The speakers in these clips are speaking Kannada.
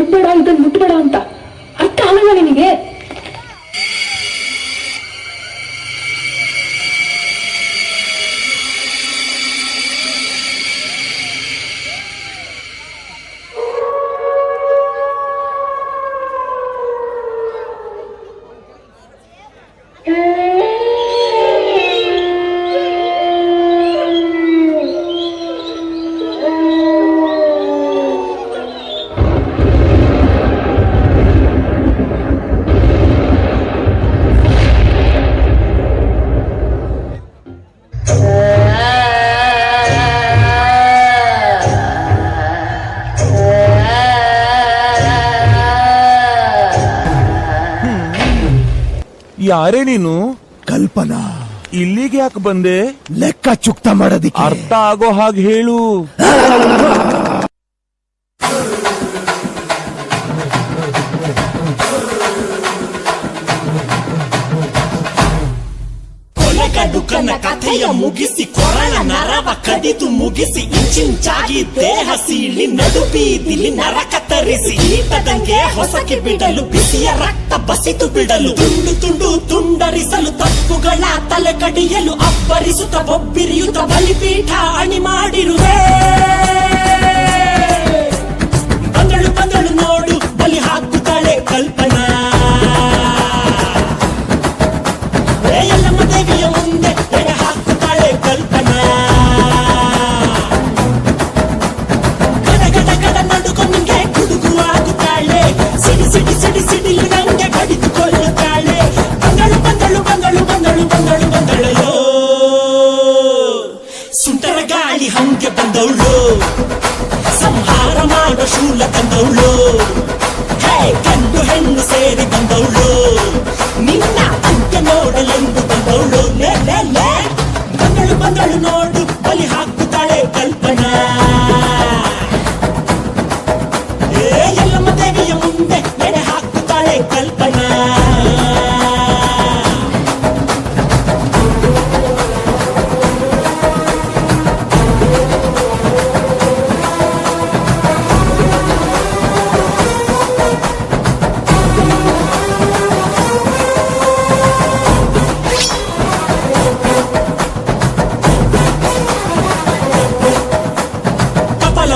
ಮುಟ್ಬೇಡ ಇದನ್ನ ಮುಟ್ಬೇಡ ಅಂತ. ಯಾರೇ ನೀನು? ಕಲ್ಪನಾ. ಇಲ್ಲಿಗೆ ಯಾಕೆ ಬಂದೆ? ಲೆಕ್ಕ ಚುಕ್ತ ಮಾಡೋದಿಕ್ಕೆ. ಅರ್ಥ ಆಗೋ ಹಾಗೆ ಹೇಳು. ಕೊಲೆಗಡುಕನ ಕಥೆಯ ಮುಗಿಸಿ ಕೊರಳ ನರವ ಕಡಿದು ಮುಗಿಸಿ ಇಂಚಿಂಚಾಗಿ ದೇಹ ಸೀಳಿ ನಡು ಬೀದಿಲಿ ನರಕ ತರಿಸಿ ಈಟದಂಗೆ ಹೊಸಕಿ ಬಿಡಲು ಬಿಸಿಯ ರಕ್ತ ಬಸಿತು ಬಿಡಲು ತುಂಡು ತುಂಡು ತುಂಡರಿಸಲು ತಪ್ಪುಗಳ ತಲೆ ಕಡಿಯಲು ಅಬ್ಬರಿಸುತ್ತ ಒಬ್ಬಿರಿಯುತ್ತ ಬಲಿಪೀಠ ಅಣಿ ಮಾಡಿರುವೆ. ಶೂಲ ತಂದವಳು ಹೇ ಗಂಡು ಹೆಣ್ಣು ಸೇರಿ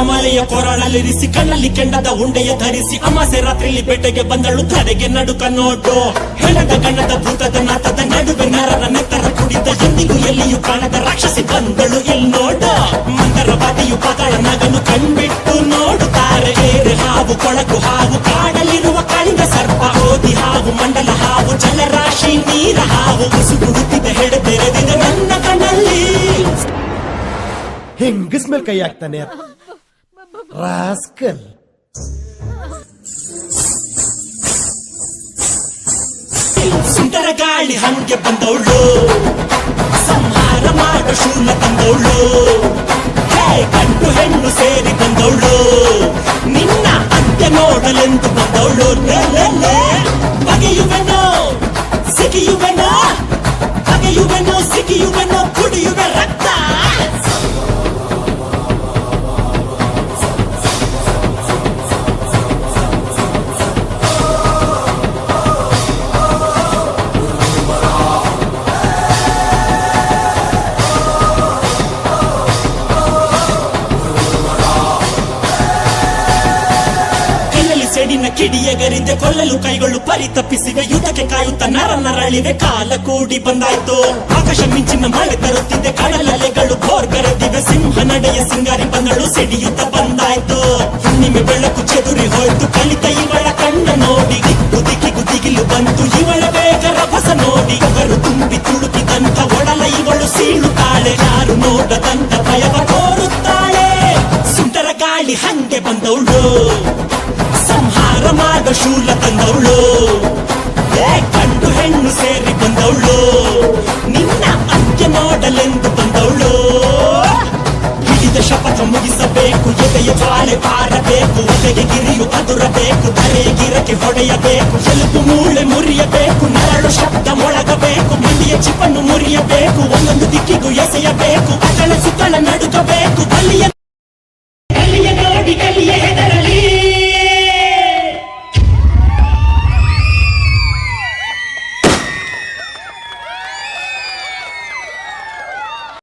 ಕಪಾಲ ಮಾಲೆಯ ಕೊರಳಲ್ಲಿರಿಸಿ ಕಣ್ಣಲ್ಲಿ ಕೆಂಡದ ಉಂಡೆಯ ಧರಿಸಿ, ಅಮಾಸೆ ರಾತ್ರಿಯಲ್ಲಿ ಬೆಟ್ಟಗೆ ಬಂದಳು ತಡೆಗೆ ನಡುಕ ನೋಡು. ಹೆಣದ ಕಣ್ಣದ ಭೂತದ ನಾಥದ ನಡುವೆ ನರರ ನೆತ್ತರ ಕುಡಿದ ಎಂದಿಗೂ ಎಲ್ಲಿಯೂ ಕಾಣದ ರಾಕ್ಷಸಿ ಬಂದಳು ಇಲ್ಲಿ ನೋಡು. ಮಂದರವಾದಿಯು ಪಾತಾಳ ನಗನು ಕಣ್ಬಿಟ್ಟು ನೋಡುತ್ತಾರೆ ಏರೆ, ಹಾವು, ಕೊಳಕು, ಹಾವು ಕಾಡಲಿರುವ ಕಾಳಿನ ಸರ್ಪ, ಓದಿ, ಹಾವು, ಮಂಡಲ, ಹಾವು, ಜಲರಾಶಿ, ನೀರ, ಹಾವು ಬಿಸುಗುಡುತ್ತಿದ್ದ ಹೆಡೆ ತೆರೆದಿದೆ ನನ್ನ ಕಣ್ಣಲ್ಲಿ. ಮೇಲೆ ಕೈ ಹಾಕ್ತಾನೆ. ರಾಸ್ಕಲ್ ಸುಂದರ ಗಾಳಿ ಹಂಗೆ ಬಂದವಳು. ಸಂಹಾರ ಮಾಡೋ ಶೂಲ ತಂದವಳು. ಗಂಡು ಹೆಣ್ಣು ಸೇರಿ ಬಂದವಳು. ನಿನ್ನ ಅಂತ್ಯ ನೋಡಲೆಂದು ಬಂದವಳು. ಬಗೆಯುವೆನೋ, ಸಿಗಿಯುವೆನೋ ಬಗೆಯುವೆನೋ, ಸಿಗಿಯುವೆನೋ, ಕುಡಿಯುವೆ ರಕ್ತ. ಕಿಡಿಯಗರಿದೆ ಕೊಲ್ಲಲು ಕೈಗಳು ಪರಿತಪ್ಪಿಸಿವೆ ಯುದ್ಧಕ್ಕೆ ಕಾಯುತ್ತ ನರ ನರಳಿವೆ. ಕಾಲ ಕೂಡಿ ಬಂದಾಯ್ತು. ಆಕಾಶ ಮಿಂಚಿನ ಮಳೆ ತರುತ್ತಿದೆ. ಕಡಲಲೆಗಳು ಬೋರ್ಗರೆದಿವೆ ಸಿಂಹ ನಡೆಯ ಸಿಂಗಾರಿ ಬಂದಳು. ಸಿಡಿಯುತ್ತ ಬಂದಾಯ್ತು. ಹುಣ್ಣಿಮೆ ಬೆಳಕು ಚದುರಿ ಹೋಯ್ತು ಕಲಿತ ಇವಳ ಕಣ್ಣ ನೋಡಿ. ಗುದಿಗೆ ಗುದಿಗಿಲು ದಿಗಿಲು ಬಂತು. ಇವಳ ಬೇಗ ರಭಸ ನೋಡಿ. ಅವರು ತುಂಬಿ ತುಳುಕಿದಂತ ಒಡಲ ಇವಳು ಸೀಳುತ್ತಾಳೆ. ಯಾರು ನೋಡದಂತ ಭಯವ ತೋರುತ್ತಾಳೆ. ಸುಂಟರ ಗಾಳಿ ಹಂಗೆ ಬಂದವಳು. ಮಾಡ ಶೂಲ ತಂದವಳು. ಗಂಡು ಹೆಣ್ಣು ಸೇರಿ ಬಂದವಳು. ನಿನ್ನ ಅಂತ್ಯ ನೋಡಲೆಂದು ಬಂದವಳು. ಹಿಡಿದ ಶಪಥ ಮುಗಿಸಬೇಕು, ಎದೆಯ ಬಾಳೆ ಬಾರಬೇಕು ಒದೆಗೆ ಗಿರಿಯು ಅದುರಬೇಕು ಧರೆಯ ಗಿರಕ್ಕೆ ಹೊಡೆಯಬೇಕು, ಎಲುಬು ಮೂಳೆ ಮುರಿಯಬೇಕು, ನರಳು ಶಬ್ದ ಮೊಳಗಬೇಕು ಮಂಡಿಯ ಚಿಪ್ಪನ್ನು ಮುರಿಯಬೇಕು, ಒಂದೊಂದು ದಿಕ್ಕಿಗೂ ಎಸೆಯಬೇಕು ಅತಳ ಸುತ್ತಳ ನಡುಕಬೇಕು ಬಲಿಯ